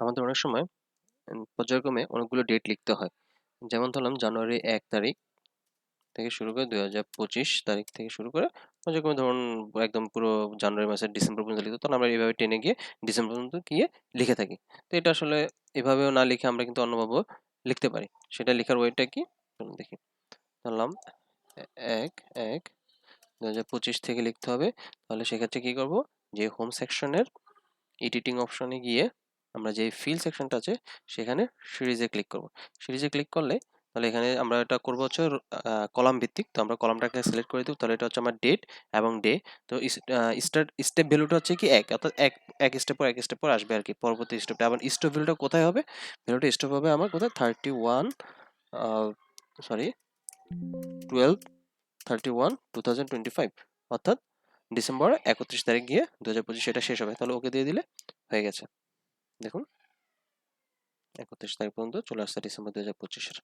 আমাদের অনেক সময় পর্যায়ক্রমে অনেকগুলো ডেট লিখতে হয়। যেমন ধরলাম জানুয়ারি এক তারিখ থেকে শুরু করে দুই হাজার পঁচিশ তারিখ থেকে শুরু করে পর্যায়ক্রমে ধরুন একদম পুরো জানুয়ারি মাসের ডিসেম্বর পর্যন্ত লিখতে তখন আমরা এইভাবে টেনে গিয়ে ডিসেম্বর পর্যন্ত গিয়ে লিখে থাকি। তো এটা আসলে এভাবেও না লিখে আমরা কিন্তু অন্যভাবেও লিখতে পারি। সেটা লেখার ওয়েটা কি? চলুন দেখি। ধরলাম, এক এক দু হাজার পঁচিশ থেকে লিখতে হবে। তাহলে সেক্ষেত্রে কী করব? যে হোম সেকশনের এডিটিং অপশনে গিয়ে আমরা যে ফিল সেকশনটা আছে, সেখানে সিরিজে ক্লিক করব। সিরিজে ক্লিক করলে, তাহলে এখানে আমরা এটা করব হচ্ছে কলাম ভিত্তিক। তো আমরা কলামটাকে সিলেক্ট করে দিব। তাহলে এটা হচ্ছে আমার ডেট এবং ডে তো স্টার্ট স্টেপ ভ্যালুটা হচ্ছে কি এক, অর্থাৎ এক এক স্টেপ পর এক স্টেপ পর আসবে আর কি পরবর্তী স্টেপটা আবার স্টপ ভ্যালুটা কোথায় হবে? ভ্যালুটা স্টপ হবে আমার কোথায়? Thirty one sorry twelve thirty one two thousand twenty five অর্থাৎ ডিসেম্বর একত্রিশ তারিখ গিয়ে দু হাজার পঁচিশ সেটা শেষ হবে। তাহলে ওকে দিয়ে দিলে হয়ে গেছে। দেখুন একত্রিশ তারিখ পর্যন্ত চলে আসছে ডিসেম্বর দু হাজার পঁচিশের।